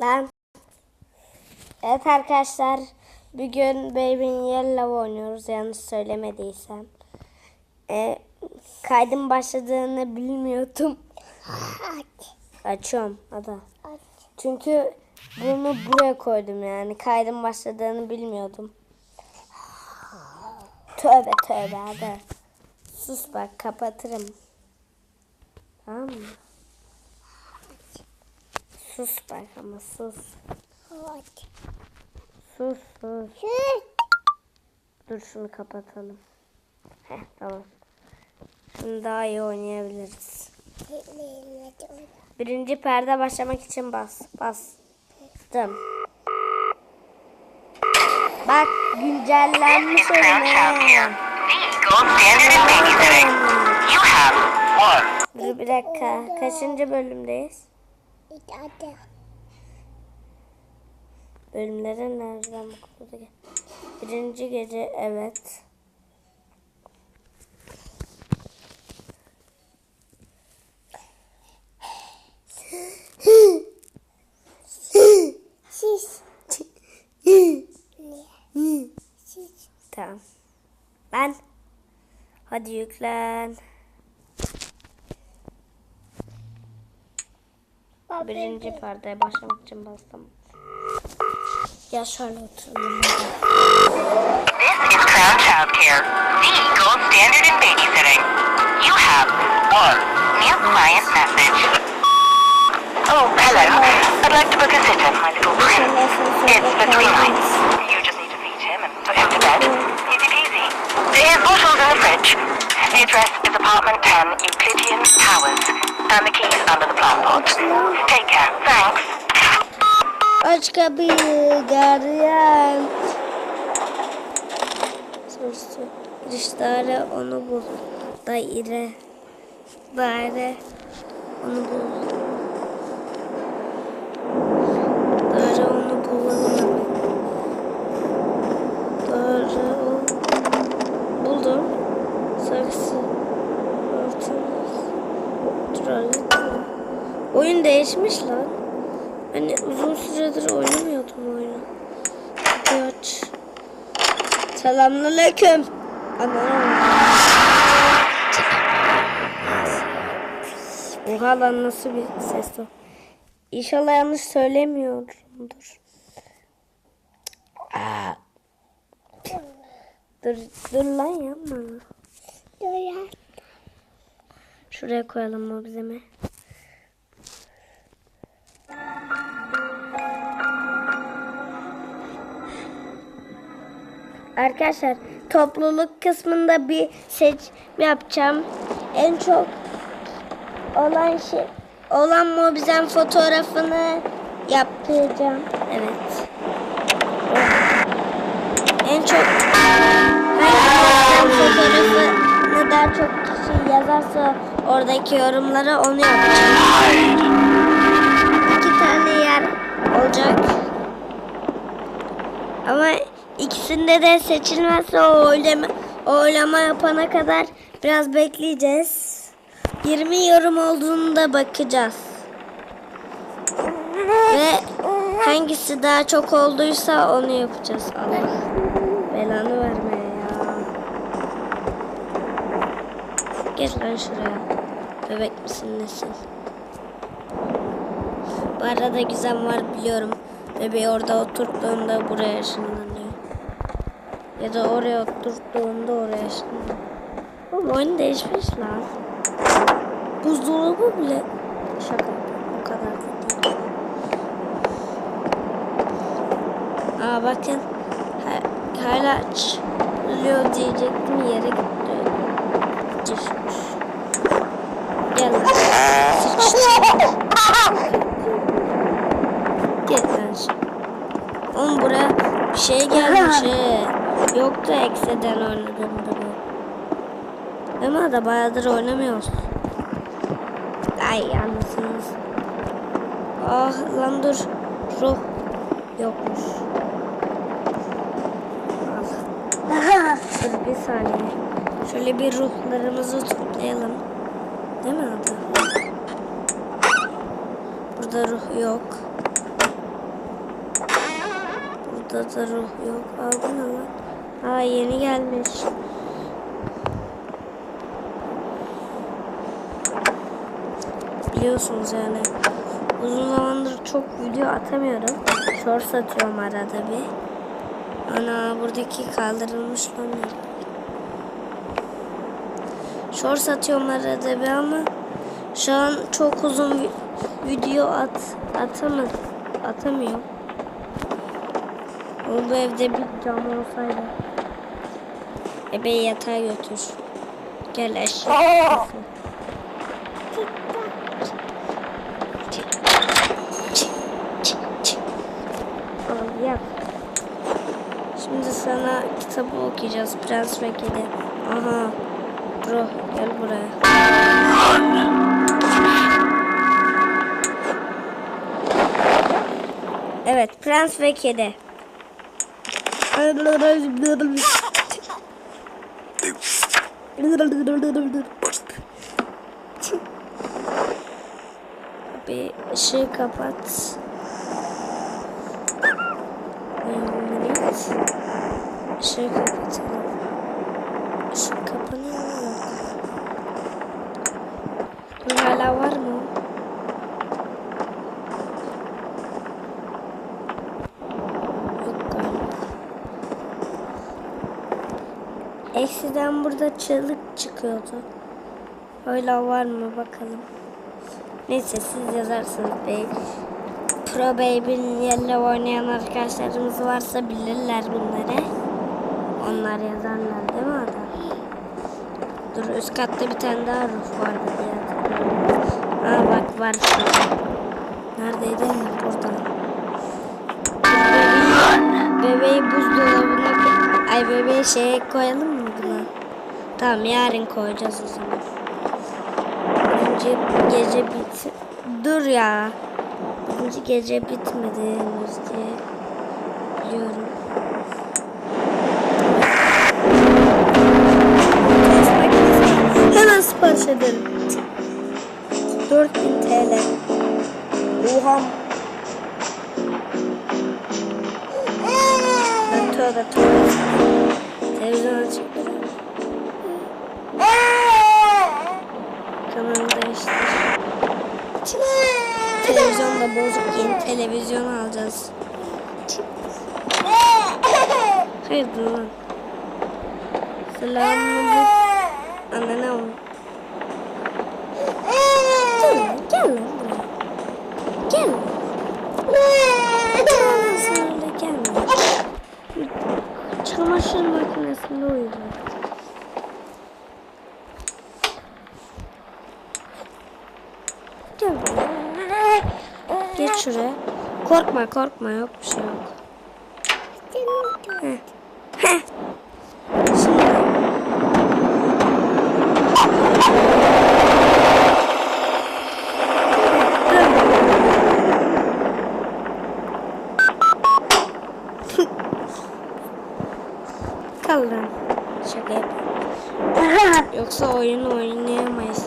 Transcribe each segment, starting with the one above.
Lan. Evet arkadaşlar. Bugün Baby Yellow oynuyoruz. Yanlış söylemediysem. Ee, kaydın başladığını bilmiyordum. Açıyorum. Hadi. Çünkü bunu buraya koydum yani. Kaydın başladığını bilmiyordum. Tövbe tövbe hadi. Sus bak kapatırım. Tamam mı? Sus bak ama sus. Sus sus. Dur şunu kapatalım. Heh tamam. Şimdi daha iyi oynayabiliriz. Birinci perde başlamak için bas. Bastım. Bak güncellenmiş oyun. Bir dakika. Kaçıncı bölümdeyiz? Bölümlere nereden bakıldı? Birinci gece evet. Tamam. Ben. Hadi yüklen. Birinci perdeye başlamak için bastım. Ya şöyle oturalım. This is Crown Child Care. The gold standard in babysitting. You have one. New client message. Oh, hello. I'd like to book a sitter for my little prince. It's for three nights. You just need to feed him and put him to bed. Mm. Easy peasy. His bottle's in the fridge. The address is apartment 10 Euclidean Towers. And the key's under the plant pot. Take care. Thanks. Aç kapıyı gardiyan. Sorusu. Daire onu bul. Daire. Daire onu bul. Daire onu bulalım hemen. Daire o. Buldum. Saksı. Ortamız. Tuvalet. Oyun değişmiş lan. Hani uzun süredir oynamıyordum oyunu. Aç. Selamünaleyküm. Aman. Oha lan nasıl bir ses o. İnşallah yanlış söylemiyorumdur. Aa. Dur, dur lan yapma. Şuraya koyalım mobizemi. Arkadaşlar topluluk kısmında bir seçim yapacağım. En çok olan şey olan mobizem fotoğrafını yapacağım. Evet. En çok hangi fotoğrafını daha çok kişi yazarsa oradaki yorumlara onu yapacağım. İki tane yer olacak. Ama ikisinde de seçilmezse o oylama, oylama yapana kadar biraz bekleyeceğiz. 20 yorum olduğunda bakacağız. Ve hangisi daha çok olduysa onu yapacağız. Allah belanı vermeye ya. Geç lan şuraya. Bebek misin nesin? Bu arada gizem var biliyorum. Bebeği orada oturttuğunda buraya ışınlanıyor. Ya da oraya oturttuğunda oraya ışınlanıyor. Oğlum oyun değişmiş lan. Buzdolabı bile şaka. O kadar da değil. Aa bakın. Ha- Hala açılıyor diyecektim yere gitti. Düşmüş. Şimdi. Oğlum buraya bir şey gelmiş he. Yoktu ekseden oynadığımda bu. Mi da bayağıdır oynamıyoruz. Ay anlasınız. Ah lan dur. Ruh yokmuş. Dur bir saniye. Şöyle bir ruhlarımızı toplayalım. Değil mi abi? Burada ruh yok. Burada da ruh yok. Aldın ama. Aa yeni gelmiş. Biliyorsunuz yani. Uzun zamandır çok video atamıyorum. Shorts atıyorum arada bir. Ana buradaki kaldırılmış lan. Shorts atıyorum arada bir ama şu an çok uzun video at atamaz atamıyorum. O bu evde bir cam olsaydı. Bebeği yatağa götür. Gel. Al yap. Şimdi sana kitabı okuyacağız. Prens ve Kedi. Aha. Bro gel buraya. Evet Prens ve Kedi. Bir ışığı kapat. Evet. Işığı kapatalım. Işık kapanıyor mu? Yok. Dur hala var mı? Yok galiba. Burada çığlık çıkıyordu. Hala var mı bakalım. Neyse siz yazarsınız bey. Pro Baby'nin yerle oynayan arkadaşlarımız varsa bilirler bunları. Onlar yazarlar değil mi adam? Dur üst katta bir tane daha ruf vardı diye. Aa bak var. Neredeydi? Burada. Bebeği, bebeği buzdolabına Ay bebeği şeye koyalım mı buna? Tamam yarın koyacağız o zaman. Önce gece bit... Dur ya. Önce gece bitmedi henüz diye biliyorum. Hemen sipariş edelim. 4000 TL. Oha. Tövbe tövbe. Televizyon açık. Da bozuk yeni televizyon alacağız. Hayır dur lan. Selamünaleyküm. Anne ne oldu? Gel lan, gel lan buraya. Gel lan. Gel lan sen öyle gel lan. Çamaşır makinesinde uyuyor. Gel buraya. Geç şuraya. Korkma korkma yok bir şey yok. Heh. Heh. Şimdi. Kal lan. Şaka yapıyorum. Yoksa oyunu oynayamayız.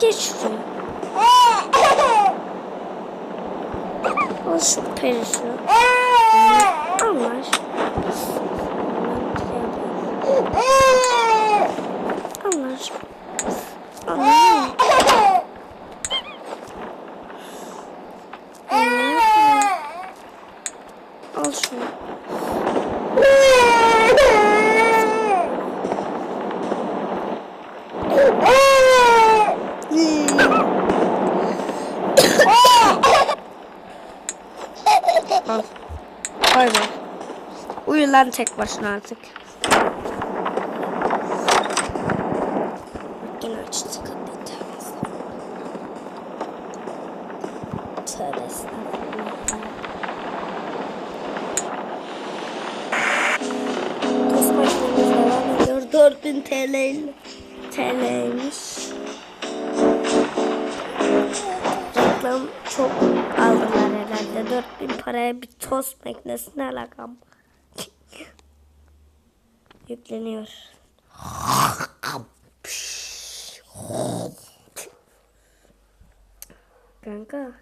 Geç şuraya. Al şu perişi. Allah aşkına. Allah aşkına. Allah Al şunu. Al. Bay bay. Lan tek başına artık. Yine açtı kapıyı. Tövbe estağfurullah. Tost makinemiz devam ediyor. 4000 TL. TL'ymiş. Reklam çok aldılar herhalde. 4000 paraya bir tost makinesi ne alakam? Yükleniyor. Kanka.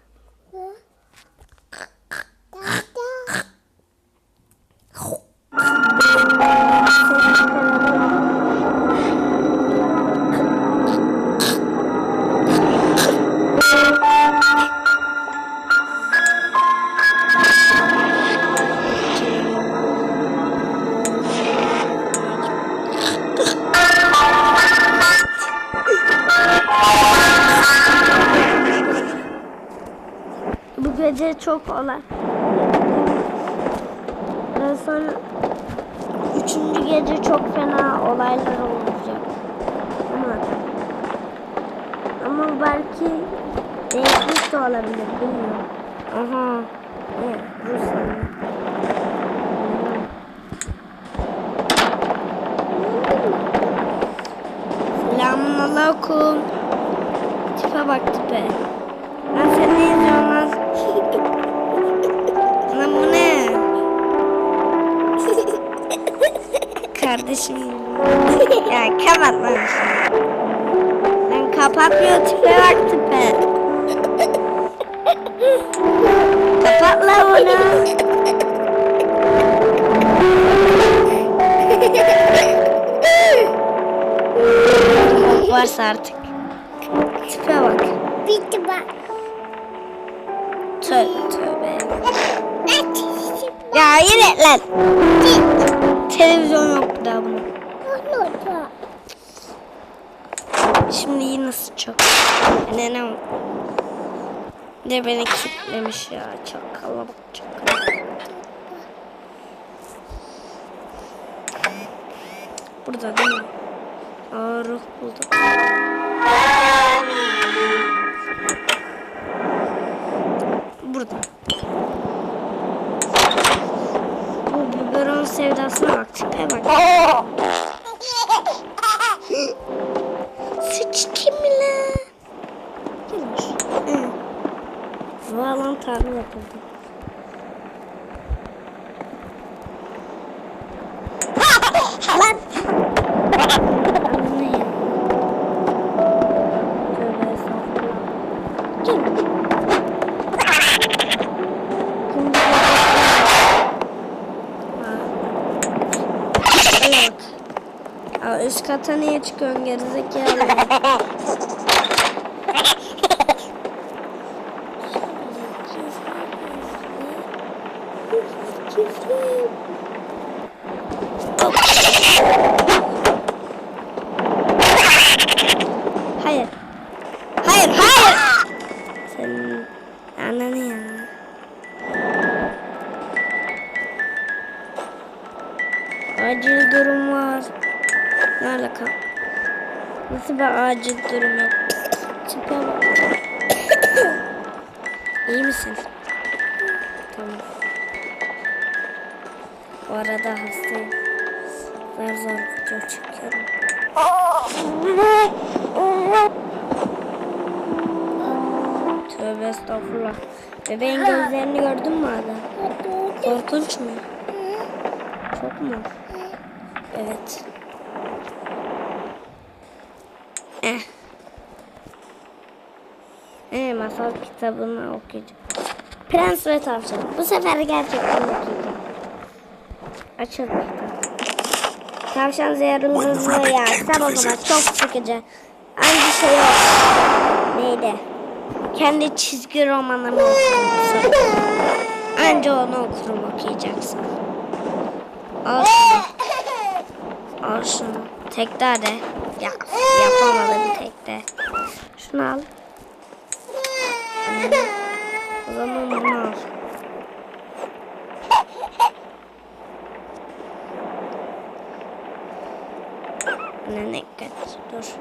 Gece çok olay. Daha sonra üçüncü gece çok fena olaylar olacak. Ama ama belki değişmiş de olabilir bilmiyorum. Aha. Ne? Rusya'nın. Selamun aleyküm. Tipe bak tipe. Lan sen ne Kardeşim. ya kapat lan. Lan kapatmıyor tipe bak tipe. kapat lan bunu. Varsa artık. Tipe bak. Bitti bak. Tövbe tövbe. Ya yine lan. Televizyon yok daha bunun. Şimdi yine sıçak. Nenem. De beni kilitlemiş ya. Çakala bak çakala. Burada değil mi? Aa ruh buldum. Burada. Biberon sevdasına bak. Tipe bak. Sıçtı mı lan? Gelmiş. Hı. Bu alan tahmin yapıldı. Lan! Tövbe estağfurullah. Gelmiş. Üst kata niye çıkıyorsun gerizekalı? Nasıl bir acil durum yok? Tipe bak. İyi misin? Tamam. Bu arada hastayım. Zar zar video çekiyorum. Tövbe estağfurullah. Bebeğin gözlerini gördün mü hala? Korkunç mu? Çok mu? Evet. Masal kitabını okuyacağım. Prens ve Tavşan. Bu sefer gerçekten okuyacağım. Açıl. Tavşan zehirliliği ya. Kitap okumak çok sıkıcı. Aynı şey yok. Neydi? Kendi çizgi romanımı okurum. Anca onu okurum okuyacaksın. Al şunu. Al şunu. Tekte hadi. Ya yapamadım tekte. Şunu al. O zaman bunu al. Ne ne kaç dur.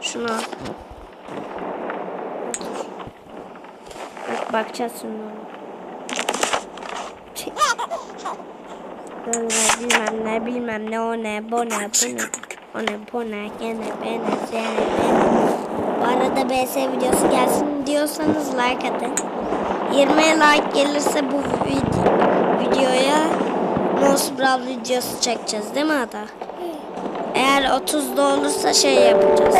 Şunu al. Bak bakacağız şimdi ona. Öyle bilmem ne bilmem ne o ne bu ne bu ne o ne bu ne gene bene sene bene. Bu arada BS videosu gelsin diyorsanız like atın. 20 like gelirse bu vid- videoya Mouse Brawl videosu çekeceğiz değil mi Ada? Eğer 30'da olursa şey yapacağız.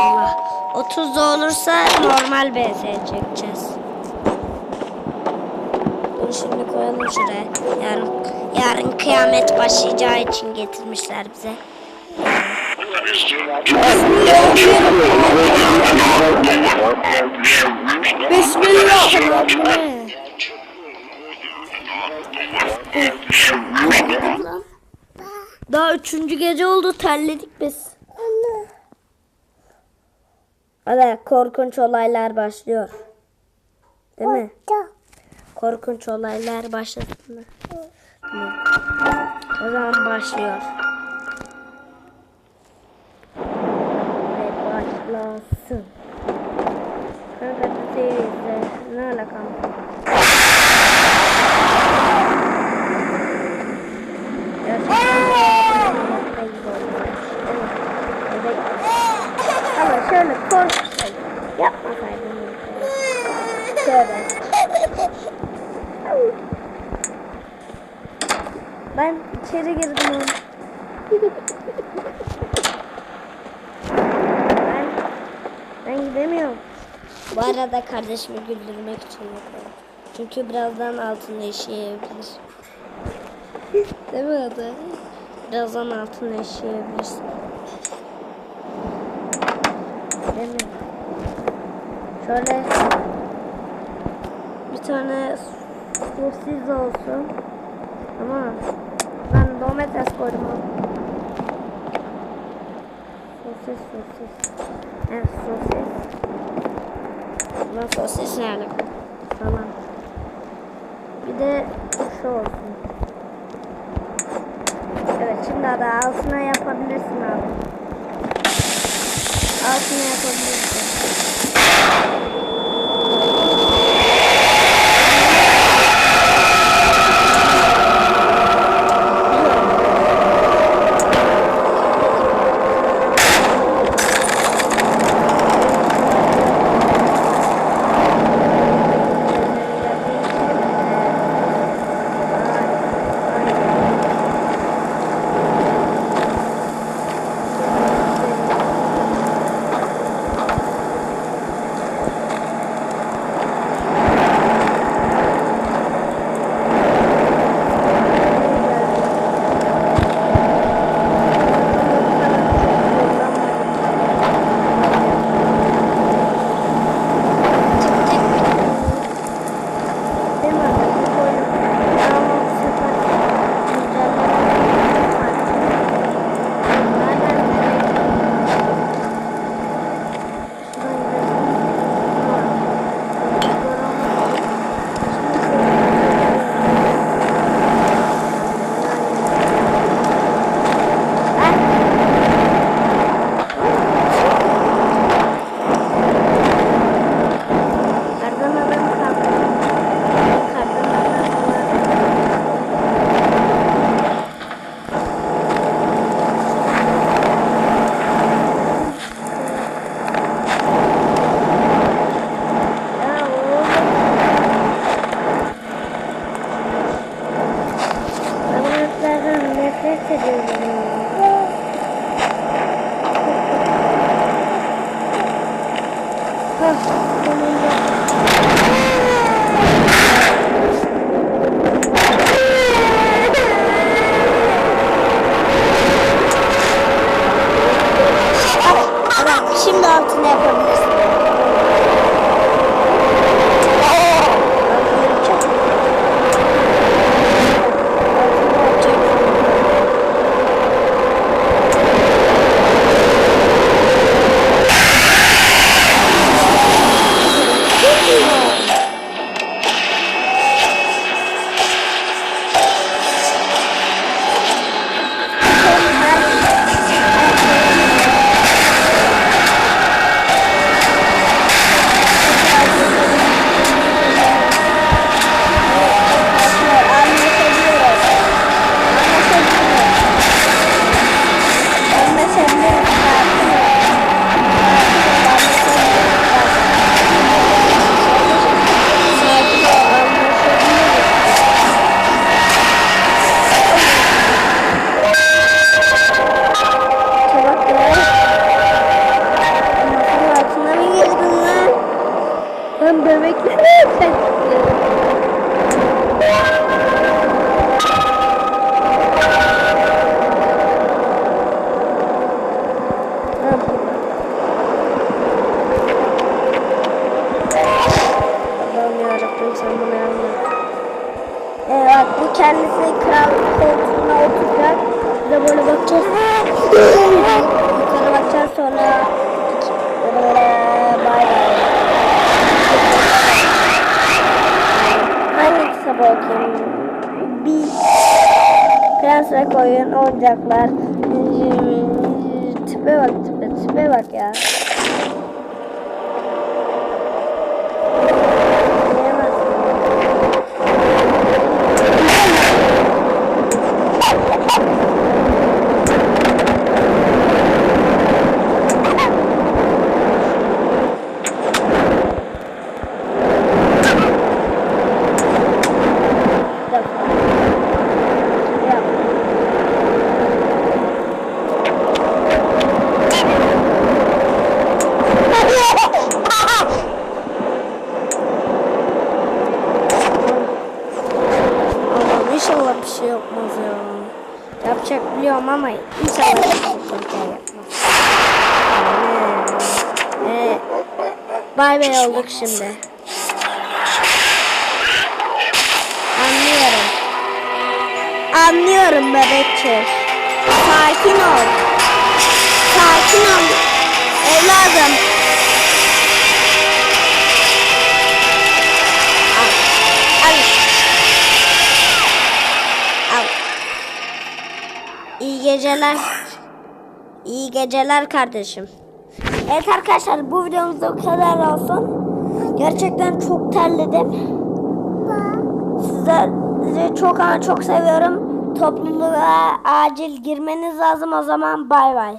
Allah. 30'da olursa normal BS çekeceğiz. Bunu şimdi koyalım şuraya. Yarın, yarın kıyamet başlayacağı için getirmişler bize. Bismillah. Daha üçüncü gece oldu terledik biz. Hadi korkunç olaylar başlıyor. Değil mi? Korkunç olaylar başlasın mı? O zaman başlıyor. Ve başlasın. Kanka izle. Ne alakam? Ama şöyle korkmayın. Yapmasaydım. Şöyle. Ben içeri girdim oğlum. ben, ben gidemiyorum. Bu arada kardeşimi güldürmek için yapıyorum. Çünkü birazdan altında işeyebilir. Değil mi adı? Birazdan altında işeyebilirsin. Değil mi? Şöyle bir tane sosis olsun. Ama ben domates koydum. Sosis sosis. Evet sosis. Lan sosis nerede? Tamam. Bir de şu olsun. Evet şimdi da altına yapabilirsin abi. Altına yapabilirsin. Пока. Oyun, oyuncaklar. Tipe bak tipe, tipe bak ya. Yiyemezsin. Yap. Yap. Allah'ım inşallah bir şey yapmaz ya. Yapacak biliyorum ama inşallah bir şey yapmaz. Ee, ee, bay olduk şimdi. Anlıyorum. Anlıyorum bebekçi. Sakin ol. Sakin ol. Evladım. Al. Al. Al. İyi geceler. İyi geceler kardeşim. Evet arkadaşlar bu videomuzda bu kadar olsun. Gerçekten çok terledim. Sizleri çok ama çok seviyorum. Topluluğa acil girmeniz lazım o zaman. Bay bay.